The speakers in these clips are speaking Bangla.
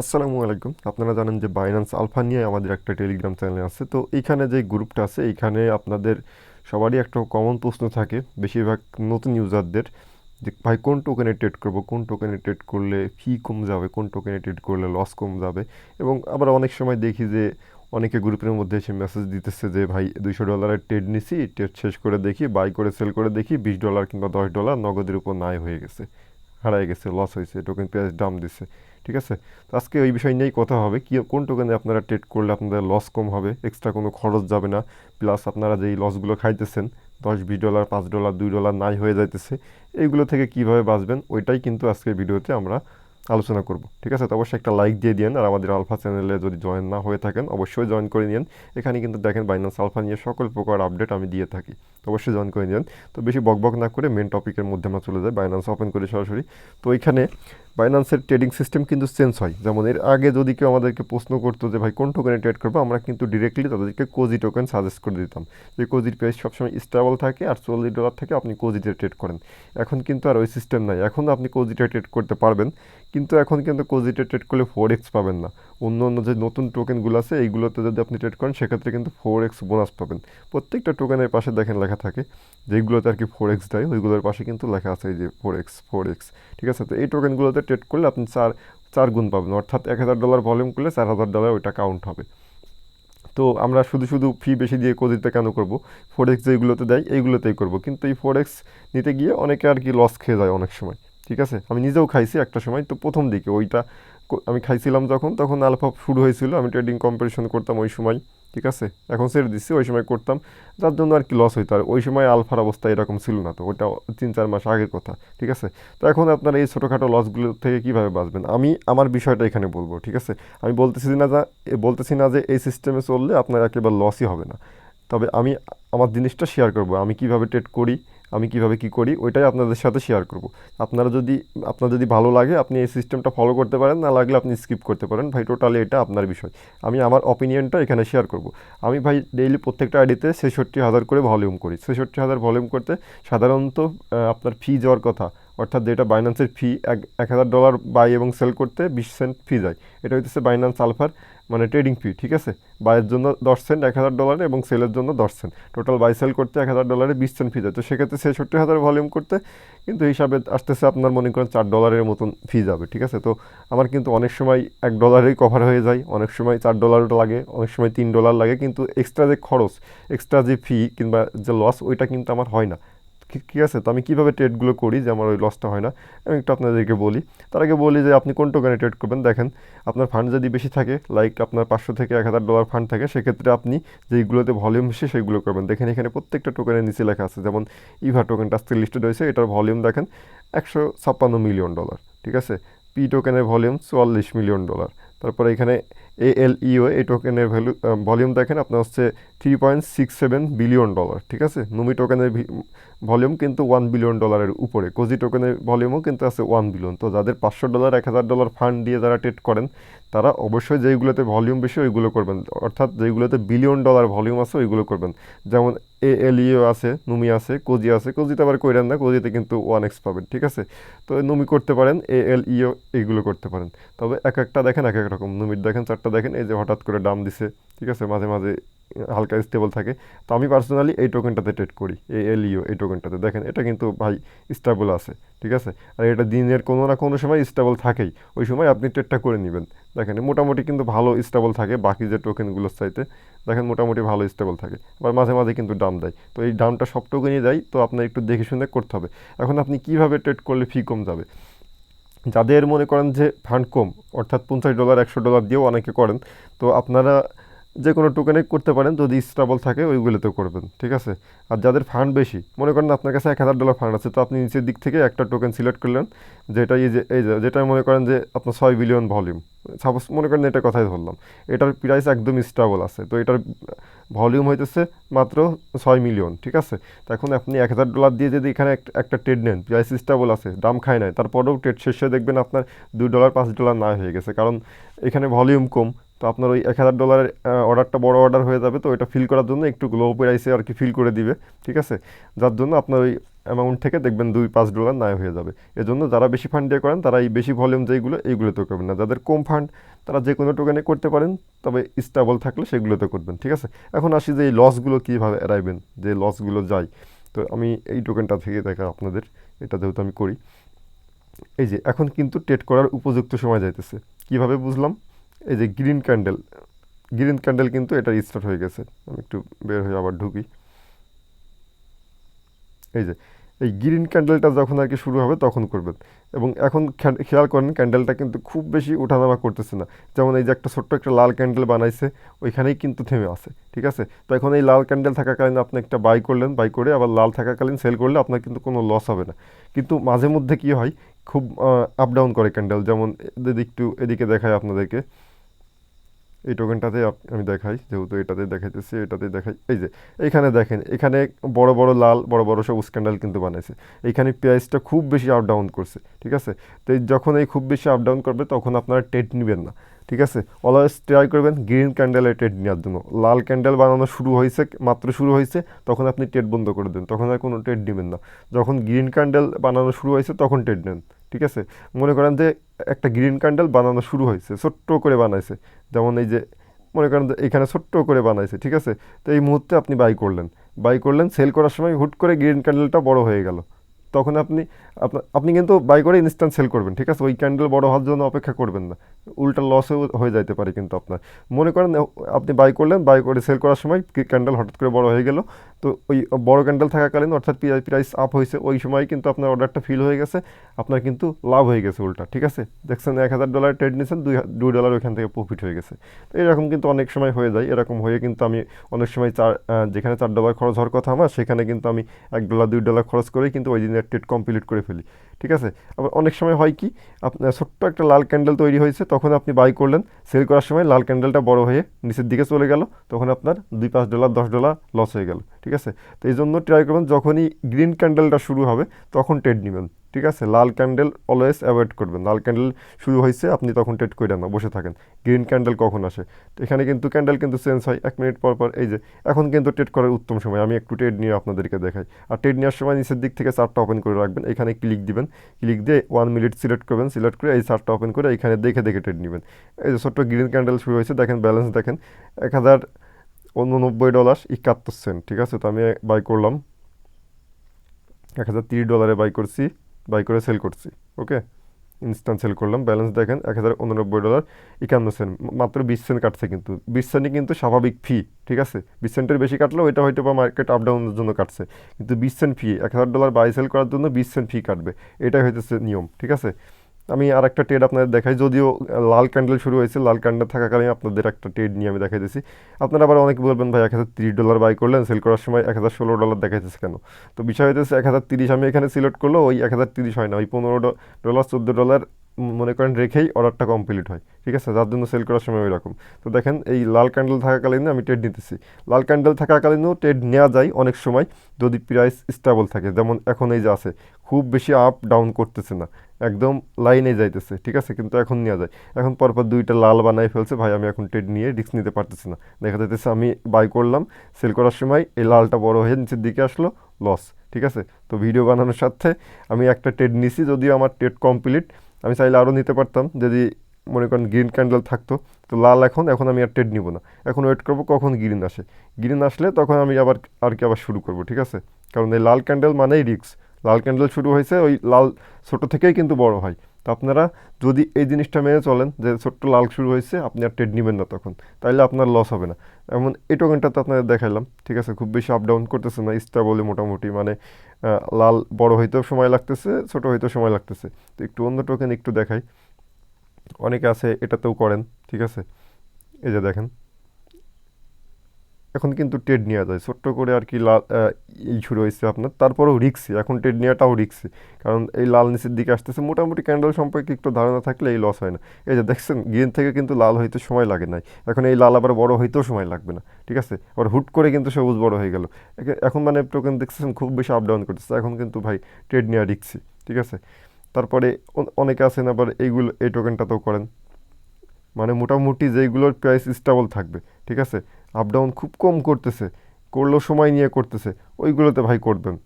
আসসালামু আলাইকুম। আপনারা জানেন যে বাইন্যান্স আলফা নিয়ে আমাদের একটা টেলিগ্রাম চ্যানেল আছে। তো এইখানে যে গ্রুপটা আছে, এইখানে আপনাদের সবারই একটা কমন প্রশ্ন থাকে বেশিরভাগ নতুন ইউজারদের যে, ভাই, কোন টোকেনে ট্রেড করব? কোন টোকেনে ট্রেড করলে ফি কম যাবে? কোন টোকেনে ট্রেড করলে লস কম যাবে? এবং আবার অনেক সময় দেখি যে, অনেকে গ্রুপের মধ্যে এসে মেসেজ দিতেছে যে, ভাই, দুইশো ডলারের ট্রেড নিছি ট্রেড শেষ করে দেখি বাই করে সেল করে দেখি, বিশ ডলার কিংবা দশ ডলার নগদের উপর নাই হয়ে গেছে হারাই গেছে লস হয়েছে টোকেন প্রাইস দাম দিচ্ছে ঠিক আছে? তো আজকে ওই বিষয় নিয়েই কথা হবে। কি, কোন টোকেনে আপনারা ট্রেড করলে আপনাদের লস কম হবে? এক্সট্রা কোনো খরচ যাবে না। প্লাস আপনারা যেই লসগুলো খাইতেছেন, দশ, বিশ ডলার পাঁচ ডলার দুই ডলার নাই হয়ে যাইতেছে, এইগুলো থেকে কীভাবে বাঁচবেন ওইটাই কিন্তু আজকের ভিডিওতে আমরা আলোচনা করব। ঠিক আছে? তো অবশ্যই একটা লাইক দিয়ে দিন আর আমাদের আলফা চ্যানেলে যদি জয়েন না হয়ে থাকেন, অবশ্যই জয়েন করে নিন এখানে কিন্তু দেখেন বাইন্যান্স আলফা নিয়ে সকল প্রকার আপডেট আমি দিয়ে থাকি। তো অবশ্যই জয়েন করে নিন তো বেশি বকবক না করে মেন টপিকের মধ্যে আমরা চলে যাই। বাইন্যান্স ওপেন করে সরাসরি। তো এখানে বাইন্যান্সের ট্রেডিং সিস্টেম কিন্তু চেঞ্জ হয়। যেমন এর আগে যদি কেউ আমাদেরকে প্রশ্ন করতো যে, ভাই, কোন টোকেনে ট্রেড করব? আমরা কিন্তু ডিরেক্টলি তাদেরকে কোজি টোকেন সাজেস্ট করে দিতাম। যে কোজির প্রাইস সবসময় স্টেবল থাকে আর চল্লিশ ডলার থেকে আপনি কোজিতে ট্রেড করেন। এখন কিন্তু আর ওই সিস্টেম নাই। এখন আপনি কোজিতে ট্রেড করতে পারবেন। কিন্তু এখন কিন্তু কোজিতে ট্রেড করলে ফোর এক্স পাবেন না। অন্য অন্য যে নতুন টোকেনগুলো আছে, এইগুলোতে যদি আপনি ট্রেড করেন, সেক্ষেত্রে কিন্তু ফোর এক্স বোনাস পাবেন। প্রত্যেকটা টোকেনের পাশে দেখেন লেখা থাকে যেগুলোতে আর কি ফোর এক্স দেয়, ওইগুলোর পাশে কিন্তু লেখা আছে এই যে ফোর এক্স ফোর এক্স ঠিক আছে? তো এই টোকেনগুলোতে ট্রেড করলে আপনি চার চার গুণ পাবেন। অর্থাৎ এক হাজার ডলার ভলিউম করলে চার হাজার ডলার ওইটা কাউন্ট হবে। তো আমরা শুধু শুধু ফি বেশি দিয়ে কোজিতে কেন করব? ফোর এক্স যেগুলোতে দেয়, এইগুলোতেই করব। কিন্তু এই ফোর এক্স নিতে গিয়ে অনেকে আর কি লস খেয়ে যায় অনেক সময়। ঠিক আছে? আমি নিজেও খাইছি একটা সময়, তো প্রথম দিকে ওইটা আমি খাইছিলাম যখন, তখন আলফা শুরু হয়েছিল, আমি ট্রেডিং কম্পিটিশন করতাম ওই সময়, ঠিক আছে? এখন ছেড়ে দিচ্ছি ওই সময় করতাম, যার জন্য আর কি লস হইতো। আর ওই সময় আলফার অবস্থা এরকম ছিল না তো ওটা তিন চার মাস আগের কথা, ঠিক আছে? তো এখন আপনারা এই ছোটোখাটো লসগুলো থেকে কীভাবে বাঁচবেন? আমি আমার বিষয়টা এখানে বলব, ঠিক আছে? আমি বলতেছি না যা বলতেছি না যে এই সিস্টেমে চললে আপনার একেবারে লসই হবে না। তবে আমি আমার জিনিসটা শেয়ার করব, আমি কীভাবে ট্রেড করি আমি কীভাবে কি করি, ওইটাই আপনাদের সাথে শেয়ার করব। আপনারা যদি, আপনার যদি ভালো লাগে, আপনি এই সিস্টেমটা ফলো করতে পারেন, না লাগলে আপনি স্কিপ করতে পারেন। ভাই টোটালি এটা আপনার বিষয়। আমি আমার অপিনিয়নটা এখানে শেয়ার করব। আমি ভাই ডেইলি প্রত্যেকটা আইডিতে ছেষট্টি হাজার করে ভলিউম করি। ছেষট্টি হাজার ভলিউম করতে সাধারণত আপনার ফি যাওয়ার কথা। অর্থাৎ যেটা বাইন্যান্সের ফি এক এক হাজার ডলার বাই এবং সেল করতে বিশ সেন্ট ফি যায়। এটা হচ্ছে বাইন্যান্স আলফার মানে ট্রেডিং ফি ঠিক আছে? বাইয়ের জন্য দশ সেন্ট এক হাজার ডলারে এবং সেলের জন্য দশ সেন্ট টোটাল বাই সেল করতে এক হাজার ডলারে বিশ সেন্ট ফি যায়। তো সেক্ষেত্রে ছেষট্টি হাজার ভলিউম করতে কিন্তু হিসাবে আসতেছে আপনার মনে করেন চার ডলারের মতন ফি যাবে, ঠিক আছে? তো আমার কিন্তু অনেক সময় এক ডলারেই কভার হয়ে যায়, অনেক সময় চার ডলারও লাগে, অনেক সময় তিন ডলার লাগে, কিন্তু এক্সট্রা যে খরচ এক্সট্রা যে ফি কিংবা যে লস ওইটা কিন্তু আমার হয় না। ঠিক আছে? তো আমি কীভাবে ট্রেডগুলো করি যে আমার ওই লসটা হয় না? আমি একটু আপনাদেরকে বলি। তার আগে বলি যে আপনি কোন টোকেনে ট্রেড করবেন? দেখেন, আপনার ফান্ড যদি বেশি থাকে লাইক আপনার পাঁচশো থেকে এক হাজার ডলার ফান্ড থাকে, সেক্ষেত্রে আপনি যেইগুলোতে ভলিউম বেশি সেইগুলো করবেন। দেখেন, এখানে প্রত্যেকটা টোকেনের নিচে লেখা আছে। যেমন ইভা টোকেনটা আজকে লিস্টেড হয়েছে। এটার ভলিউম দেখেন, একশো ছাপ্পান্ন মিলিয়ন ডলার ঠিক আছে? পি টোকেনের ভলিউম চুয়াল্লিশ মিলিয়ন ডলার তারপরে এখানে এএলইও এই টোকেনের ভ্যালু ভলিউম দেখেন, আপনার হচ্ছে three point six seven billion dollar ঠিক আছে? নুমি টোকেনের ভলিউম কিন্তু ওয়ান বিলিয়ন ডলারের উপরে। কোজি টোকেনের ভলিউমও কিন্তু আছে ওয়ান বিলিয়ন তো যাদের পাঁচশো ডলার এক হাজার ডলার ফান্ড দিয়ে যারা ট্রেড করেন, তারা অবশ্যই যেইগুলোতে ভলিউম বেশি, ওইগুলো করবেন। অর্থাৎ যেইগুলোতে বিলিয়ন ডলার ভলিউম আছে, ওইগুলো করবেন। যেমন এ এলিও আছে নুমি আছে কোজি আছে কোজিতে আবার কইরেন না কোজিতে কিন্তু ওয়ান এক্স পাবেন, ঠিক আছে? তো নুমি করতে পারেন এ এল এইগুলো করতে পারেন। তবে এক একটা দেখেন, এক এক রকম। নুমির দেখেন, চারটা দেখেন, এই যে হঠাৎ করে দাম দিছে, ঠিক আছে, মাঝে মাঝে হালকা স্টেবল থাকে। তো আমি পার্সোনালি এই টোকেনটাতে ট্রেড করি, এই এলিও এই টোকেনটাতে দেখেন, এটা কিন্তু ভাই স্টেবল আছে, ঠিক আছে? আর এটা দিনের কোনো না কোনো সময় স্টেবল থাকেই, ওই সময় আপনি ট্রেডটা করে নেবেন। দেখেন, মোটামুটি কিন্তু ভালো স্টেবল থাকে বাকি যে টোকেনগুলোর চাইতে। দেখেন, মোটামুটি ভালো স্টেবল থাকে, আবার মাঝে মাঝে কিন্তু দাম দেয়। তো এই দামটা সব টোকেনই দেয়, তো আপনার একটু দেখে শুনে করতে হবে। এখন আপনি কীভাবে ট্রেড করলে ফি কম যাবে? যাদের মনে করেন যে ফান্ড কম অর্থাৎ পঞ্চাশ ডলার, একশো ডলার দিয়েও অনেকে করেন, তো আপনারা যে কোনো টোকেনে করতে পারেন, যদি স্টেবল থাকে, ওইগুলোতেও করবেন, ঠিক আছে? আর যাদের ফান্ড বেশি, মনে করেন আপনার কাছে এক হাজার ডলার ফান্ড আছে, তো আপনি নিচের দিক থেকে একটা টোকেন সিলেক্ট করলেন যেটা এই যে, এই যেটা মনে করেন যে আপনার ছয় বিলিয়ন ভলিউম সাপোজ মনে করেন এটা কথাই ধরলাম, এটার প্রাইস একদম স্টেবল আছে, তো এটার ভলিউম হইতেছে মাত্র ছয় মিলিয়ন ঠিক আছে? তো এখন আপনি এক হাজার ডলার দিয়ে যদি এখানে একটা ট্রেড নেন প্রাইস স্টেবল আছে, দাম খায় নাই, তারপরেও ট্রেড শেষে দেখবেন আপনার দুই ডলার পাঁচ ডলার না হয়ে গেছে, কারণ এখানে ভলিউম কম তো আপনার ওই এক হাজার ডলারের অর্ডারটা বড় অর্ডার হয়ে যাবে, তো ওইটা ফিল করার জন্য একটু লো প্রাইসে আর কি ফিল করে দিবে, ঠিক আছে? যার জন্য আপনার ওই অ্যামাউন্ট থেকে দেখবেন দুই পাঁচ ডলার নাই হয়ে যাবে। এজন্য যারা বেশি ফান্ড দিয়ে করেন, তারা এই বেশি ভলিউম যেইগুলো, এইগুলোতে করবেন না। যাদের কম ফান্ড তারা যে কোনো টোকেনে করতে পারেন, তবে স্টেবল থাকলে সেগুলোতে করবেন, ঠিক আছে? এখন আসি যে এই লসগুলো কীভাবে এড়াইবেন, যে লসগুলো যায়। তো আমি এই টোকেনটা থেকে দেখা আপনাদের, এটা যেহেতু আমি করি। এই যে, এখন কিন্তু ট্রেড করার উপযুক্ত সময় যাইতেছে। কীভাবে বুঝলাম? এই যে গ্রিন ক্যান্ডেল গ্রিন ক্যান্ডেল কিন্তু এটা স্টার্ট হয়ে গেছে। আমি একটু বের হয়ে আবার ঢুকি। এই যে, এই গ্রিন ক্যান্ডেলটা যখন আর কি শুরু হবে তখন করবেন। এবং এখন খেয়াল করেন ক্যান্ডেলটা কিন্তু খুব বেশি ওঠানামা করতেছে না। যেমন এই যে একটা ছোট্ট একটা লাল ক্যান্ডেল বানাইছে, ওইখানেই কিন্তু থেমে আছে, ঠিক আছে? তো এখন এই লাল ক্যান্ডেল থাকাকালীন আপনি একটা বাই করলেন বাই করে আবার লাল থাকাকালীন সেল করলে আপনার কিন্তু কোনো লস হবে না। কিন্তু মাঝে মধ্যে কি হয়, খুব আপ ডাউন করে ক্যান্ডেল যেমন যদি একটু এদিকে দেখায় আপনাদেরকে। এই টোকেনটাতে আমি দেখাই, যেহেতু এটাতে দেখাইতেছি এটাতে দেখাই। এই যে, এইখানে দেখেন, এখানে বড় বড় লাল, বড় বড় সবুজ ক্যান্ডেল কিন্তু বানাইছে। এইখানে প্রাইসটা খুব বেশি আপ ডাউন করছে, ঠিক আছে? তো যখন এই খুব বেশি আপ ডাউন করবে, তখন আপনারা টেট নেবেন না, ঠিক আছে? অলওয়েজ ট্রাই করবেন গ্রিন ক্যান্ডেলে টেট নেওয়ার জন্য। লাল ক্যান্ডেল বানানো শুরু হয়েছে, মাত্র শুরু হয়েছে, তখন আপনি টেট বন্ধ করে দেন, তখন আর কোনো টেট নেবেন না। যখন গ্রিন ক্যান্ডেল বানানো শুরু হয়েছে, তখন টেট নেন। ঠিক আছে? মনে করেন যে একটা গ্রিন ক্যান্ডেল বানানো শুরু হয়েছে, ছোট্ট করে বানাইছে। যেমন এই যে, মনে করেন যে এখানে ছোট্ট করে বানাইছে, ঠিক আছে? তো এই মুহূর্তে আপনি বাই করলেন। বাই করলেন সেল করার সময় হুট করে গ্রিন ক্যান্ডেলটা বড় হয়ে গেল। তখন আপনি আপনি কিন্তু বাই করে ইনস্ট্যান্ট সেল করবেন, ঠিক আছে? ওই ক্যান্ডেল বড় হওয়ার জন্য অপেক্ষা করবেন না। উল্টা লসও হয়ে যাইতে পারে কিন্তু আপনার। মনে করেন আপনি বাই করলেন বাই করে সেল করার সময় ক্যান্ডেল হঠাৎ করে বড় হয়ে গেল, তো ওই বড় ক্যান্ডেল থাকাকালীন অর্থাৎ প্রাইস আপ হয়েছে, ওই সময় কিন্তু আপনার অর্ডারটা ফিল হয়ে গেছে, আপনার কিন্তু লাভ হয়ে গেছে উল্টা, ঠিক আছে? দেখছেন, এক হাজার ডলার ট্রেড নিয়েছেন দুই দুই ডলার ওইখান থেকে প্রফিট হয়ে গেছে। তো এরকম কিন্তু অনেক সময় হয়ে যায়, এরকম হয়ে কিন্তু আমি অনেক সময় চার যেখানে চার ডলার খরচ হওয়ার কথা আমার, সেখানে কিন্তু আমি এক ডলার দুই ডলার খরচ করেই কিন্তু ওই দিনের ট্রেড কমপ্লিট করে ফেলি, ঠিক আছে? আবার অনেক সময় হয় কি আপনার ছোট্ট একটা লাল ক্যান্ডেল তৈরি হয়েছে, তখন আপনি বাই করলেন সেল করার সময় লাল ক্যান্ডেলটা বড় হয়ে নিচের দিকে চলে গেল, তখন আপনার দুই পাঁচ ডলার দশ ডলার লস হয়ে গেল, ঠিক আছে? তো এই জন্য ট্রাই করবেন, যখনই গ্রিন ক্যান্ডেলটা শুরু হবে, তখন ট্রেড নেবেন। ঠিক আছে? লাল ক্যান্ডেল অলওয়েজ অ্যাভয়েড করবেন। লাল ক্যান্ডেল শুরু হয়েছে, আপনি তখন ট্রেড করে না, বসে থাকেন। গ্রিন ক্যান্ডেল কখন আসে? তো এখানে কিন্তু ক্যান্ডেল কিন্তু চেঞ্জ হয় এক মিনিট পর পর। এই যে, এখন কিন্তু ট্রেড করার উত্তম সময়। আমি একটু ট্রেড নিয়ে আপনাদেরকে দেখাই। আর ট্রেড নেওয়ার সময় নিচের দিক থেকে চারটা ওপেন করে রাখবেন। এখানে ক্লিক দিবেন। ক্লিক দিয়ে ওয়ান মিনিট সিলেক্ট করবেন। সিলেক্ট করে এই চারটা ওপেন করে এখানে দেখে দেখে ট্রেড নেবেন। এই যে, ছোট্ট গ্রিন ক্যান্ডেল শুরু হয়েছে। দেখেন ব্যালেন্স দেখেন। এক হাজার উননব্বই ডলার একাত্তর সেন্ট ঠিক আছে? তো আমি বাই করলাম। এক হাজার তিরিশ ডলারে বাই করছি। বাই করে সেল করছি ওকে ইনস্ট্যান্ট সেল করলাম ব্যালেন্স দেখেন এক হাজার উননব্বই ডলার একান্ন সেন্ট মাত্র বিশ সেন্ট কাটছে কিন্তু। বিশ সেন্টই কিন্তু স্বাভাবিক ফি ঠিক আছে? বিশ সেন্টের বেশি কাটলেও ওইটা হয়তো বা মার্কেট আপ ডাউনের জন্য কাটছে। কিন্তু বিশ সেন্ট ফি এক হাজার ডলার বাই সেল করার জন্য বিশ সেন্ট ফি কাটবে। এটাই হইতেছে নিয়ম, ঠিক আছে? আমি আর একটা ট্রেড আপনাদের দেখাই, যদিও লাল ক্যান্ডেল শুরু হয়েছে, লাল ক্যান্ডেল থাকাকালীন আপনাদের একটা ট্রেড নিয়ে আমি দেখাই দিয়েছি আপনারা আবার অনেকে বলবেন, ভাই, এক হাজার তিরিশ ডলার বাই করলেন সেল করার সময় এক হাজার ষোলো ডলার দেখাইতেছে কেন? তো বিষয় হইতেছে, এক হাজার তিরিশ আমি এখানে সিলেক্ট করল ওই এক হাজার তিরিশ হয় না, ওই পনেরো ডলার চোদ্দ ডলার মনে করেন রেখেই অর্ডারটা কমপ্লিট হয়। ঠিক আছে? যার জন্য সেল করার সময় ওই রকম তো দেখেন, এই লাল ক্যান্ডেল থাকাকালীন আমি ট্রেড নিতেছি। লাল ক্যান্ডেল থাকাকালীনও ট্রেড নেওয়া যায় অনেক সময় যদি প্রাইস স্টেবল থাকে। যেমন এখন এই যে আছে, খুব বেশি আপ ডাউন করতেছে না। একদম লাইনে যাইতেছে। ঠিক আছে? কিন্তু এখন নেওয়া যায়। এখন পরপর দুইটা লাল বানাই ফেলছে। ভাই, আমি এখন ট্রেড নিয়ে রিস্ক নিতে পারতেছি না। দেখা যাইতেছে আমি বাই করলাম সেল করার সময় এই লালটা বড় হয়ে নিচের দিকে আসলো লস ঠিক আছে? তো ভিডিও বানানোর সাথে আমি একটা ট্রেড নিছি। যদিও আমার ট্রেড কমপ্লিট আমি চাইলে আরও নিতে পারতাম। যদি মনে করেন গ্রিন ক্যান্ডেল থাকতো, তো লাল এখন এখন আমি আর ট্রেড নিব না। এখন ওয়েট করব কখন গ্রিন আসে। গ্রিন আসলে তখন আমি আবার, আর কি আবার শুরু করব, ঠিক আছে? কারণ এই লাল ক্যান্ডেল মানেই রিক্স লাল ক্যান্ডেল শুরু হয়েছে, ওই লাল ছোটো থেকেই কিন্তু বড় হয়। তো আপনারা যদি এই জিনিসটা মেনে চলেন, যে ছোট্ট লাল শুরু হয়েছে, আপনি আর ট্রেড নেবেন না তখন। তাইলে আপনার লস হবে না। এমন এই টোকেনটা তো আপনাদের দেখাইলাম, ঠিক আছে? খুব বেশি আপ ডাউন করতেছে না স্টেবলে মোটামুটি মানে লাল বড় হইতেও সময় লাগতেছে, ছোট হইতেও সময় লাগতেছে। তো একটু অন্য টোকেন একটু দেখাই। অনেকে আছে, এটাতেও করেন, ঠিক আছে? এই যে দেখেন। এখন কিন্তু ট্রেড নেওয়া যায়। ছোট্ট করে আর কি লাল শুরু হয়েছে আপনার। তারপরেও রিক্সি। এখন ট্রেড নেওয়াটাও রিক্সি। কারণ এই লাল নিচের দিকে আসতেছে, মোটামুটি ক্যান্ডেল সম্পর্কে একটু ধারণা থাকলে এই লস হয় না। এই যে দেখছেন গ্রিন থেকে কিন্তু লাল হইতে সময় লাগে নাই। এখন এই লাল আবার বড় হইতেও সময় লাগবে না। ঠিক আছে? আবার হুট করে কিন্তু সবুজ বড় হয়ে গেল। এখন মানে টোকেন দেখতেছেন, খুব বেশি আপ ডাউন করতেছে। এখন কিন্তু ভাই ট্রেড নেওয়া রিক্সি। ঠিক আছে? তারপরে অনেকে আছেন আবার এইগুলো, এই টোকেনটাতেও করেন। মানে মোটামুটি যেইগুলোর প্রাইস স্টেবল থাকবে। ঠিক আছে? আপ ডাউন খুব কম করতেছে, করলেও সময় নিয়ে করতেছে, ওইগুলোতে ভাই করবেন।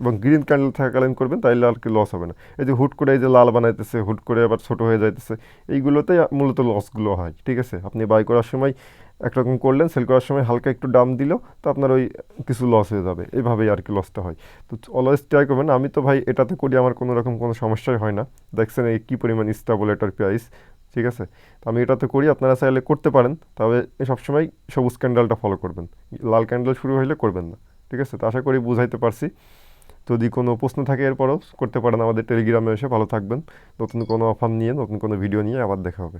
এবং গ্রিন ক্যান্ডেল থাকাকালীন করবেন, তাইলে আর কি লস হবে না। এই যে হুট করে এই যে লাল বানাইতেছে, হুট করে আবার ছোট হয়ে যাইতেছে এইগুলোতেই মূলত লসগুলো হয়, ঠিক আছে? আপনি বাই করার সময় একরকম করলেন সেল করার সময় হালকা একটু দাম দিল তো আপনার ওই কিছু লস হয়ে যাবে এইভাবেই আর কি লসটা হয়। তো অলওয়েজ ট্রাই করবেন, আমি তো ভাই এটাতে করি, আমার কোনো রকম কোনো সমস্যাই হয় না। দেখছেন এই কী পরিমাণ স্টাবল এটার প্রাইস ঠিক আছে? তো আমি এটা তো করি, আপনারা চাইলে করতে পারেন। তবে সবসময় সবুজ ক্যান্ডেলটা ফলো করবেন। লাল ক্যান্ডেল শুরু হইলে করবেন না। ঠিক আছে? তো আশা করি বুঝাইতে পারছি। যদি কোনো প্রশ্ন থাকে এরপরও করতে পারেন আমাদের টেলিগ্রামে এসে। ভালো থাকবেন। নতুন কোনো অফার নিয়ে, নতুন কোনো ভিডিও নিয়ে আবার দেখা হবে।